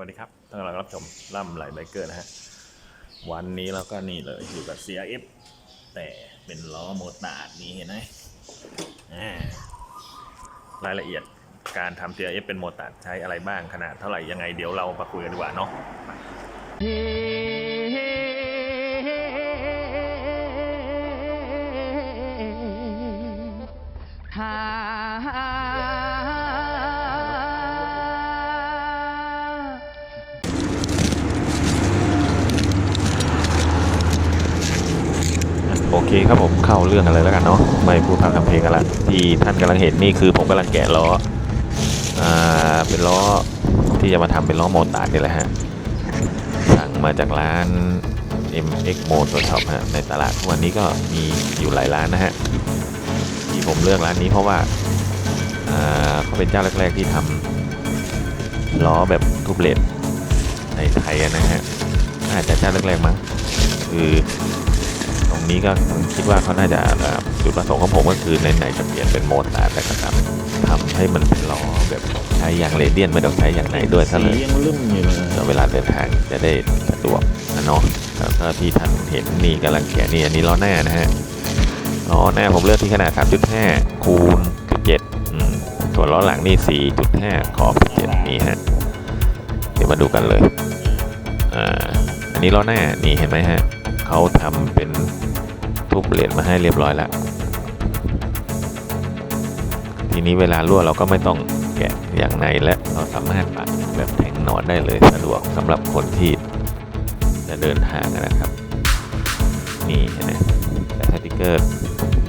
วัสดีครับท่านกำลังรับชมล่ำไหลไบเกอร์นะฮะ วันนี้เราก็นี่เลยอยู่กับ CRF แต่เป็นล้อโมตาร์ดนี่เห็นไหมอ่รายละเอียดการทำ CRF เป็นโมตาร์ดใช้อะไรบ้างขนาดเท่าไหร่ยังไงเดี๋ยวเรามาคุยกันดีกว่าเนาะ เคครับผมเข้าเรื่องกันเลยแล้วกันเนาะไม่พูดพร่ำทำเพลงกันละที่ท่านกำลังเห็นนี่คือผมกำลังแกะล้ออ่าเป็นล้อที่จะมาทำเป็นล้อโมตาร์นี่แหละฮะสั่งมาจากร้าน MX Motor Shop ฮะในตลาดทุกวันนี้ก็มีอยู่หลายร้านนะฮะที่ผมเลือกร้านนี้เพราะว่าอ่าเขาเป็นเจ้าแรก ๆ ที่ทำล้อแบบทุบเลดในไทยนะฮะน่าจจะเจ้าแรกๆมั้งคือ งนี้ก็คิดว่าเขาน่าจะเอ่อจุดประสงค์ของผมก็คือไหนๆจะเปลี่ยนเป็นโหมดตาร์ดแต่ก็ทำทำให้มันเป็นล้อแบบใช้ยางเรเดียนไม่ต้องใช้ยางไหนด้วยซะเลยยังลุ่มอยู่เลยแล้วเวลาเดินทางจะได้สะดวกนะเนาะแล้วก็ที่ท่านเห็นนี่กำลังแกะนี่อันนี้ล้อหน้านะฮะล้อหน้าผมเลือกที่ขนาด 3.5 คูณ7อืมส่วนล้อหลังนี่ 4.5 ขอบ7นี่ฮะเดี๋ยวมาดูกันเลยอ่าอันนี้ล้อหน้านี่เห็นไหมฮะเขาทำเป็น ทุบเหรียญมาให้เรียบร้อยแล้ว ทีนี้เวลารั่วเราก็ไม่ต้องแกะอย่างในและเราสามารถปัดแบบแทงหนอดได้เลยสะดวกสำหรับคนที่จะเดินทางนะครับ นี่นไหมแต่สติกเกอร์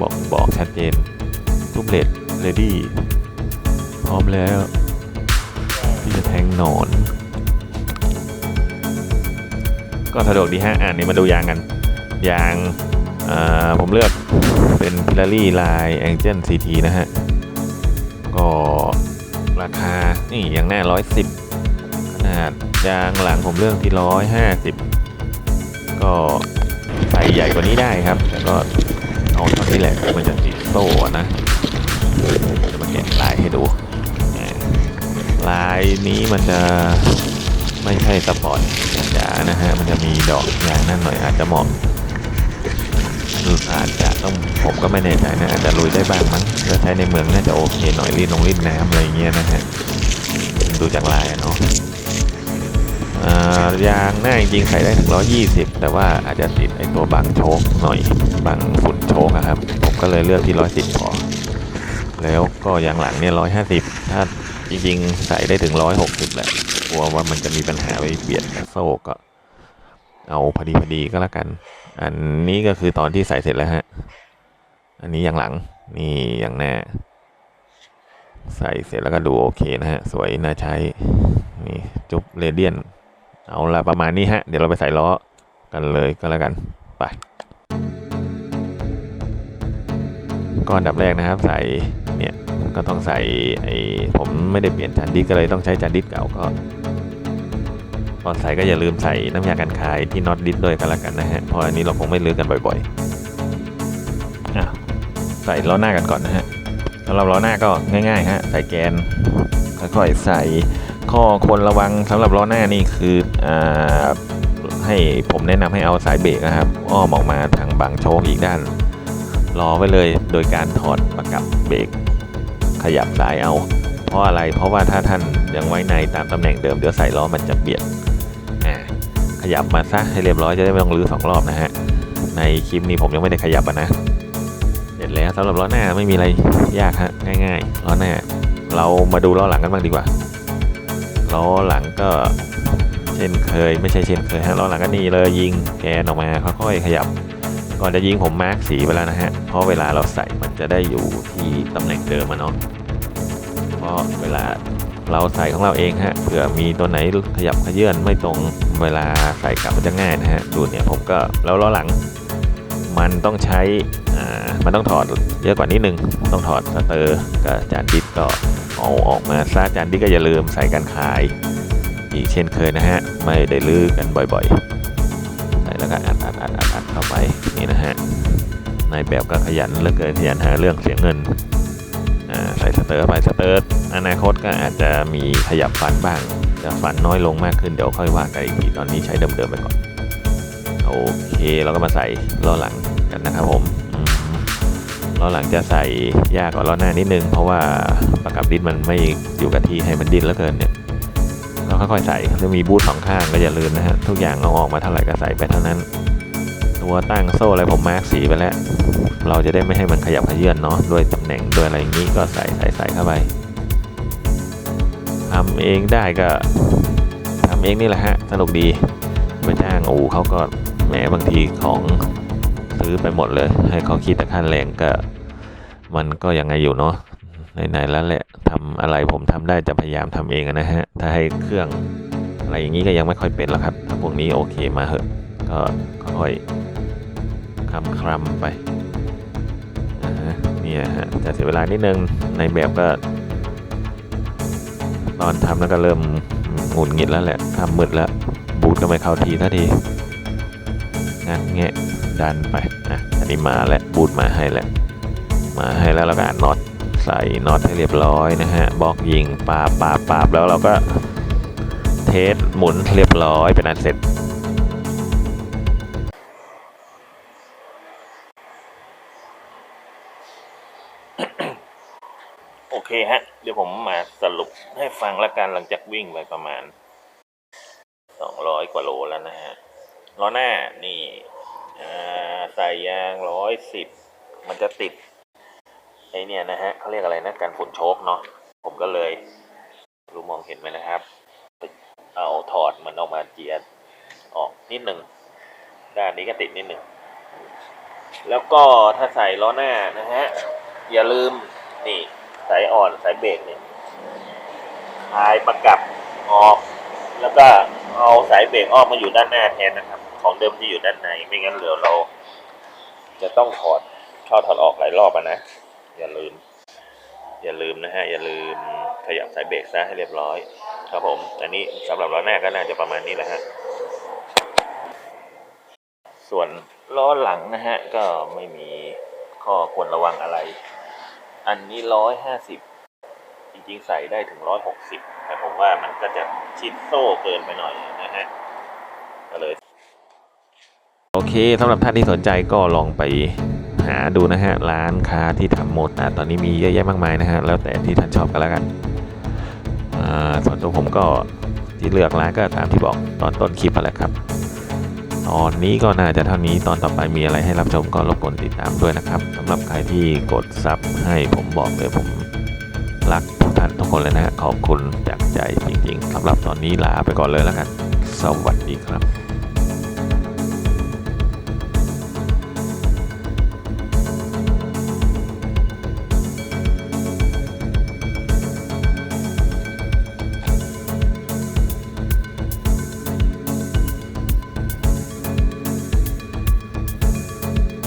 บอกบอกชัดเจนทุบเลดเรดี้พร้อมแล้ว ที่จะแทงหนอนก็สะดวกดีฮะ อ่านนี่มาดูยางกัน ยาง ผมเลือกเป็นพิลารี่ลายแองเจิลซีทีนะฮะ ก็ราคา นี่อย่างแน่ร้อยสิบขนาดยางหลังผมเลือกที่ร้อยห้าสิบก็ใส่ใหญ่กว่านี้ได้ครับแต่ก็เอาเท่านี้แหละมันจะติดโซ่นะจะมาแกะลายให้ดูลายนี้มันจะไม่ใช่สปอร์ตจ๋านะฮะ มันจะมีดอกอย่างนั่นหน่อยอาจจะเหมาะ อาจจะต้องผมก็ไม่แน่ใจนะอาจจะลุยได้บ้างมั้งถ้าใช้ในเมืองน่าจะโอเคหน่อยรีดลงรีดน้ำอะไรเงี้ยนะฮะดูจากลายเนาะยางหน้าจริงใส่ได้ถึง 120 แต่ว่าอาจจะติดไอตัวบังโชคหน่อยบังฝุ่นโชคอะครับ ผมก็เลยเลือกที่ 110 พอ แล้วก็ยางหลังเนี่ย 150 ถ้าจริงๆ ใส่ได้ถึง 160 แหละกลัวว่ามันจะมีปัญหาไปเบียดโซ่ก็ เอาพอดีพอดีก็แล้วกัน อันนี้ก็คือตอนที่ใส่เสร็จแล้วฮะ อันนี้อย่างหลัง นี่อย่างหน้า ใส่เสร็จแล้วก็ดูโอเคนะฮะ สวยน่าใช้ นี่จุ๊บเรเดียน เอาละประมาณนี้ฮะ เดี๋ยวเราไปใส่ล้อกันเลยก็แล้วกัน ไปก็อันดับแรกนะครับใส่เนี่ยก็ต้องใส่ไอ้ผมไม่ได้เปลี่ยนจานดิสก็เลยต้องใช้จานดิสเก่าก็ ตอนใส่ก็อย่าลืมใส่น้ำยากันคายที่น็อตดิสด้วยกันละกันนะฮะเพราะอันนี้เราคงไม่ลื้อกันบ่อยๆอะใส่ล้อหน้ากันก่อนนะฮะสำหรับล้อหน้าก็ง่ายๆฮะใส่แกนค่อยๆใส่ข้อควรระวังสำหรับล้อหน้านี่คืออ่าให้ผมแนะนำให้เอาสายเบรกนะครับ อ้อมออกมาทางบางโชคอีกด้านรอไว้เลยโดยการถอดประกับเบรกขยับสายเอา เพราะอะไรเพราะว่าถ้าท่านยังไว้ในตามตำแหน่งเดิมเดี๋ยวใส่ล้อมันจะเบียดอ่า ขยับมาซะให้เรียบร้อยจะได้ไม่ต้องรื้อสองรอบนะฮะ ในคลิปนี้ผมยังไม่ได้ขยับนะ เสร็จแล้วสำหรับล้อหน้าไม่มีอะไรยากฮะง่ายๆล้อหน้า เรามาดูล้อหลังกันบ้างดีกว่าล้อหลังก็เช่นเคย ไม่ใช่เช่นเคยฮะล้อหลังก็นี่เลยยิงแกนออกมาค่อยๆขยับ ก่อนจะยิงผมมาร์กสีไปแล้วนะฮะเพราะเวลาเราใส่มันจะได้อยู่ที่ตำแหน่งเดิมอะเนาะเพราะเวลา เราใส่ของเราเองฮะเผื่อมีตัวไหนขยับขยื่นไม่ตรงเวลาใส่กลับมันจะง่ายนะฮะดูเนี่ยผมก็แล้วล้อหลัง มันต้องใช้อ่ามันต้องถอดเยอะกว่านี้หนึ่งต้องถอดสเตอร์กับจานดิสก็เอาออกมาซะจานดิสก็อย่าลืมใส่กันคายอีกเช่นเคยนะฮะไม่ได้ลื้อกันบ่อยๆใส่แล้วก็อัดอัดอัดอัดอัดเข้าไปนี่นะฮะนายแบบก็ขยันเหลือเกินขยันหาเรื่องเสียเงิน ตอร์ไปสเตอร์อนาคตก็อาจจะมีขยับฟันบ้าง จะฝันน้อยลงมากขึ้นเดี๋ยวค่อยว่ากันอีกทีตอนนี้ใช้เดิมๆไปก่อน โอเคเราก็มาใส่ล้อหลังกันนะครับผมล้อหลังจะใส่ยากกว่าล้อหน้านิดนึง เพราะว่าประกับดิ้นมันไม่อยู่กับที่ให้มันดิ้นแล้วเกินเนี่ยเราค่อยๆใส่จะมีบูทสองข้างก็อย่าลืมนะฮะทุกอย่างเอาออกมาเท่าไหร่ก็ใส่ไปเท่านั้น ตัวตั้งโซ่อะไรผมมาร์กสีไปแล้ว เราจะได้ไม่ให้มันขยับขยื่นเนาะด้วยตำแหน่งด้วยอะไรอย่างนี้ก็ใส่ใส่ใส่เข้าไปทำเองได้ก็ทำเองนี่แหละฮะสนุกดีไปจ้างอู่เขาก็แหมบางทีของซื้อไปหมดเลย ให้เขาคิดแต่ค่าแรงก็ มันก็ยังไงอยู่เนาะไหนๆแล้วแหละทำอะไรผมทำได้จะพยายามทำเองนะฮะถ้าให้เครื่องอะไรอย่างนี้ก็ยังไม่ค่อยเป็นหรอกครับ ถ้าพวกนี้โอเคมาเหอะ ก็ค่อย ๆคำคลำไปนะฮะนี่ฮะจะเสียเวลานิดนึงในแบบก็ตอนทำแล้วก็เริ่มหงุดหงิดแล้วแหละทำมืดแล้ว บูทก็ไม่เข้าทีทันทีงัดแงะดันไปอะอันนี้มาแล้วบูทมาให้แล้วมาให้แล้วแล้วก็อัดน็อตใส่น็อตให้เรียบร้อยนะฮะบล็อกยิงปาบปาบปาบแล้วเราก็เทสหมุนเรียบร้อยเป็นอันเสร็จ ฮะ เดี๋ยวผมมาสรุปให้ฟังละกันหลังจากวิ่งไปประมาณสองร้อยกว่าโลแล้วนะฮะล้อหน้านี่ใส่ยางร้อยสิบมันจะติดไอเนี่ยนะฮะเขาเรียกอะไรนะการฝุ่นโชกเนาะผมก็เลยรู้มองเห็นไหมนะครับเอาถอดมันออกมาเจียดออกนิดหนึ่งด้านนี้ก็ติดนิดหนึ่งแล้วก็ถ้าใส่ล้อหน้านะฮะอย่าลืมนี่ สายอ่อนสายเบรกเนี่ยคลายประกับออก แล้วก็เอาสายเบรกออกมาอยู่ด้านหน้าแทนนะครับ ของเดิมที่อยู่ด้านในไม่งั้นเหลือเรา จะต้องถอดเข้าถอดออกหลายรอบนะอย่าลืม อย่าลืมนะฮะอย่าลืมขยับสายเบรกซะให้เรียบร้อย ครับผมอันนี้สำหรับล้อหน้าก็น่าจะประมาณนี้แหละฮะส่วนล้อหลังนะฮะก็ไม่มีข้อควรระวังอะไร อันนี้ร้อยห้าสิบจริงๆใส่ได้ถึงร้อยหกสิบแต่ผมว่ามันก็จะชิดโซ่เกินไปหน่อยนะฮะก็เลย โอเคสำหรับท่านที่สนใจก็ลองไปหาดูนะฮะ ร้านค้าที่ทำโมตาร์ตอนนี้มีเยอะแยะมากมายนะฮะ แล้วแต่ที่ท่านชอบกันแล้วกันอ่าส่วนตัวผมก็ที่เลือกร้านก็ตามที่บอกตอนต้นคลิปไปแหละครับ ตอนนี้ก็น่าจะเท่านี้ตอนต่อไปมีอะไรให้รับชมก็รบกวนติดตามด้วยนะครับสำหรับใครที่กดซับให้ผมบอกเลยผมรักทุกท่านทุกคนเลยนะขอบคุณจากใจจริงๆสำหรับตอนนี้ลาไปก่อนเลยแล้วกัน สวัสดีครับ